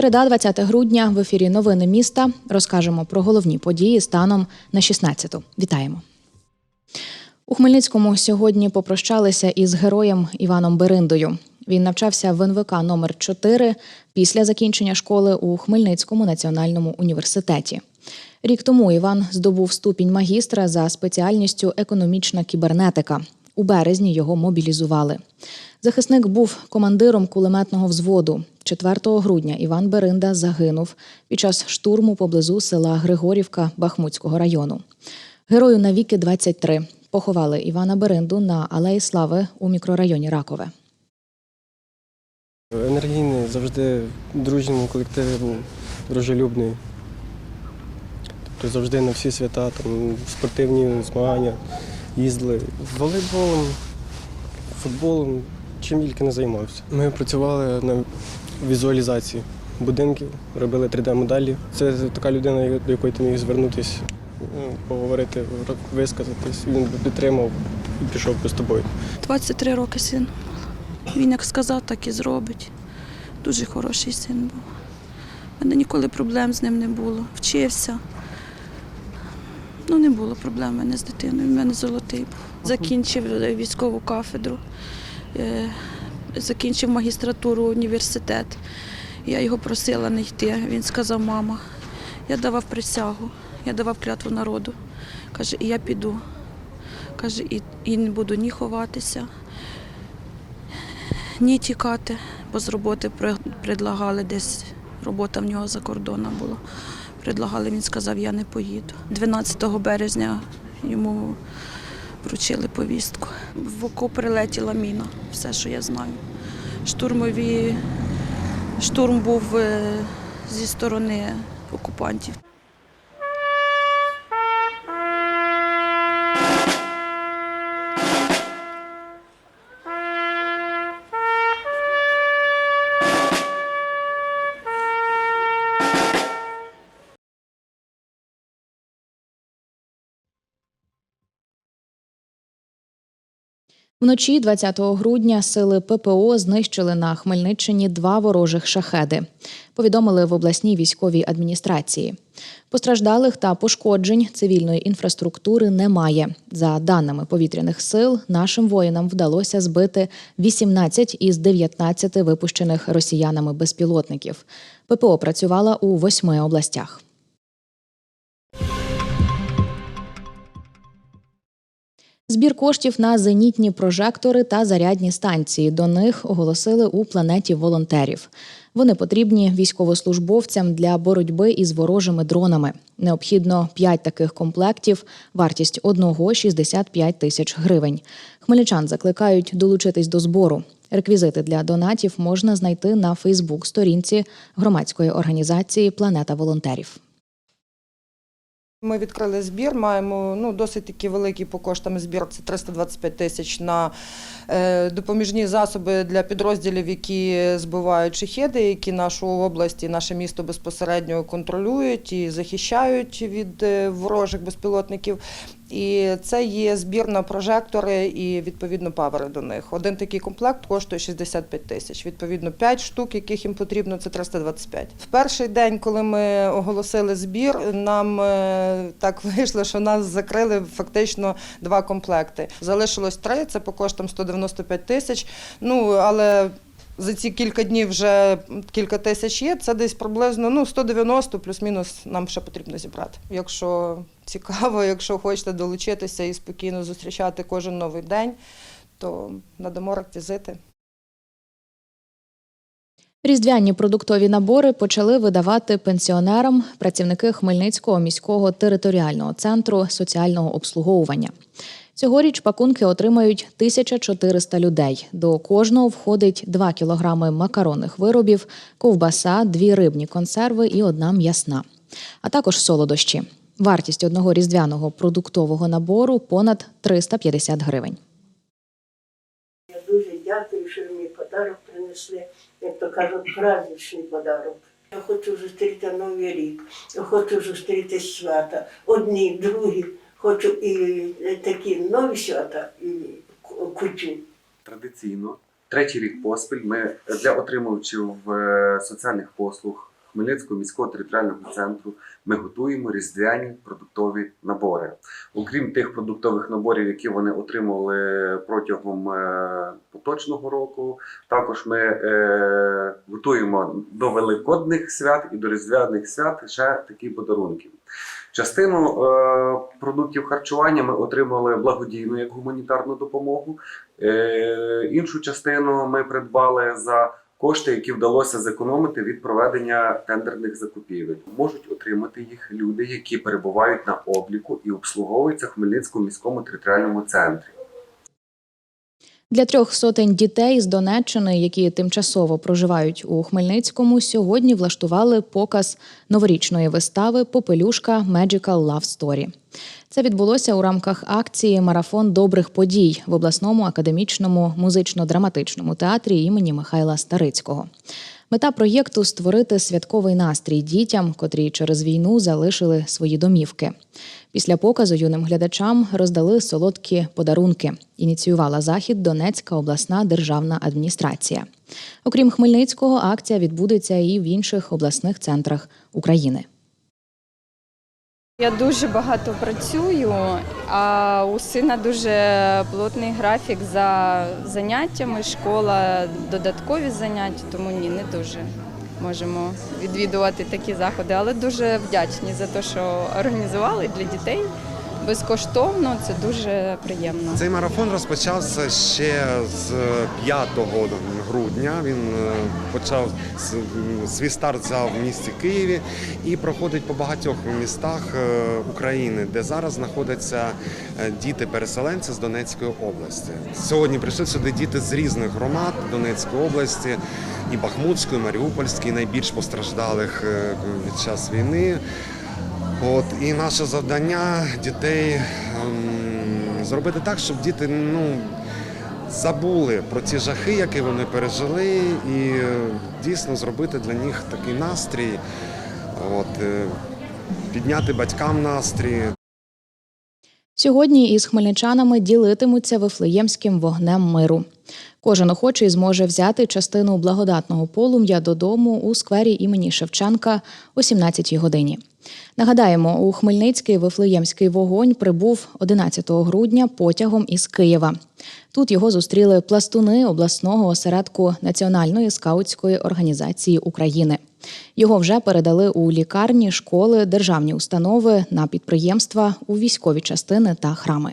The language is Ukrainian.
Середа, 20 грудня, в ефірі Новини міста. Розкажемо про головні події станом на 16-ту. Вітаємо. У Хмельницькому сьогодні попрощалися із героєм Іваном Бериндою. Він навчався в НВК номер 4 після закінчення школи у Хмельницькому національному університеті. Рік тому Іван здобув ступінь магістра за спеціальністю економічна кібернетика. У березні його мобілізували. Захисник був командиром кулеметного взводу. 4 грудня Іван Беринда загинув під час штурму поблизу села Григорівка Бахмутського району. Герою навіки 23. Поховали Івана Беринду на Алеї Слави у мікрорайоні Ракове. Енергійний, завжди дружній колектив був, дружелюбний. Тобто завжди на всі свята, там, спортивні змагання їздили. Волейболом, футболом, чим тільки не займався. Ми працювали на візуалізації будинків, робили 3D-моделі. Це така людина, до якої ти міг звернутися, ну, поговорити, висказатись. Він підтримав і пішов з тобою. 23 роки син. Він як сказав, так і зробить. Дуже хороший син був. У мене ніколи проблем з ним не було. Вчився. Ну, не було проблем в мене з дитиною. В мене золотий був. Закінчив е, військову кафедру, е, закінчив магістратуру університет. Я його просила не йти. Він сказав, мама, я давав присягу, я давав клятву народу. Каже, і я піду. Каже, і, і не буду ні ховатися, ні тікати, бо з роботи предлагали десь, робота в нього за кордоном була. Предлагали, він сказав, я не поїду. 12 березня йому вручили повістку. В окоп прилетіла міна, все, що я знаю. Штурмові, штурм був е, зі сторони окупантів. Вночі 20 грудня сили ППО знищили на Хмельниччині два ворожих шахеди. Повідомили в обласній військовій адміністрації. Постраждалих та пошкоджень цивільної інфраструктури немає. За даними повітряних сил, нашим воїнам вдалося збити 18 із 19 випущених росіянами безпілотників. ППО працювала у восьми областях. Збір коштів на зенітні прожектори та зарядні станції. До них оголосили у планеті волонтерів. Вони потрібні військовослужбовцям для боротьби із ворожими дронами. Необхідно 5 таких комплектів. Вартість одного 65 тисяч гривень. Хмельничан закликають долучитись до збору. Реквізити для донатів можна знайти на Фейсбук-сторінці громадської організації Планета волонтерів. Ми відкрили збір, маємо ну, досить таки великий по коштам збір, це 325 тисяч на е, допоміжні засоби для підрозділів, які збивають шахеди, які нашу область і наше місто безпосередньо контролюють і захищають від е, ворожих безпілотників. І це є збір на прожектори і відповідно павери до них. Один такий комплект коштує 65 тисяч. Відповідно, 5 штук, яких їм потрібно, це 325. В перший день, коли ми оголосили збір, нам е, так вийшло, що нас закрили фактично два комплекти. Залишилось три, це по коштам 195 тисяч. Ну але за ці кілька днів вже кілька тисяч є. Це десь приблизно ну 190 плюс-мінус нам ще потрібно зібрати. Якщо цікаво, якщо хочете долучитися і спокійно зустрічати кожен новий день, то надамо реквізити. Різдвяні продуктові набори почали видавати пенсіонерам працівники Хмельницького міського територіального центру соціального обслуговування. Цьогоріч пакунки отримають 1400 людей. До кожного входить 2 кілограми макаронних виробів, ковбаса, дві рибні консерви і одна м'ясна, а також солодощі. Вартість одного різдвяного продуктового набору понад 350 гривень. Я дуже дякую, що мені подарок принесли. як то кажуть, праздничний подарок. Я хочу зустріти Новий рік, я хочу зустріти свята. Одні, другі, хочу і е, такі нові свята, і ку- кутю. Традиційно третій рік поспіль ми для отримувачів е, соціальних послуг Хмельницького міського територіального центру ми готуємо різдвяні продуктові набори. Окрім тих продуктових наборів, які вони отримували протягом е, поточного року, також ми готуємо до великодних свят і до різдвяних свят ще такі подарунки. Частину е, продуктів харчування ми отримали благодійну як гуманітарну допомогу. Е, іншу частину ми придбали за кошти, які вдалося зекономити від проведення тендерних закупівель. Можуть отримати їх люди, які перебувають на обліку і обслуговуються в Хмельницькому міському територіальному центрі. Для трьох сотень дітей з Донеччини, які тимчасово проживають у Хмельницькому, сьогодні влаштували показ новорічної вистави Попелюшка Magical Love Story. Це відбулося у рамках акції Марафон добрих подій в обласному академічному музично-драматичному театрі імені Михайла Старицького. Мета проєкту створити святковий настрій дітям, котрі через війну залишили свої домівки. Після показу юним глядачам роздали солодкі подарунки. Ініціювала захід Донецька обласна державна адміністрація. Окрім Хмельницького, акція відбудеться і в інших обласних центрах України. Я дуже багато працюю, а у сина дуже плотний графік за заняттями, школа, додаткові заняття, тому ні, не дуже можемо відвідувати такі заходи, але дуже вдячні за те, що організували для дітей безкоштовно. Це дуже приємно. Цей марафон розпочався ще з 5 грудня. Він е, почав свій старт взяв в місті Києві і проходить по багатьох містах е, України, де зараз знаходяться е, діти-переселенці з Донецької області. Сьогодні прийшли сюди діти з різних громад Донецької області, і Бахмутської, і Маріупольської, найбільш постраждалих від час війни. От і наше завдання дітей ем, зробити так, щоб діти ну, забули про ці жахи, які вони пережили, і е, дійсно зробити для них такий настрій, от, е, підняти батькам настрій. Сьогодні із хмельничанами ділитимуться вифлеємським вогнем миру. Кожен охочий зможе взяти частину благодатного полум'я додому у сквері імені Шевченка о 17-й годині. Нагадаємо, у Хмельницький вифлеємський вогонь прибув 11 грудня потягом із Києва. Тут його зустріли пластуни обласного осередку Національної скаутської організації України. Його вже передали у лікарні, школи, державні установи, на підприємства, у військові частини та храми.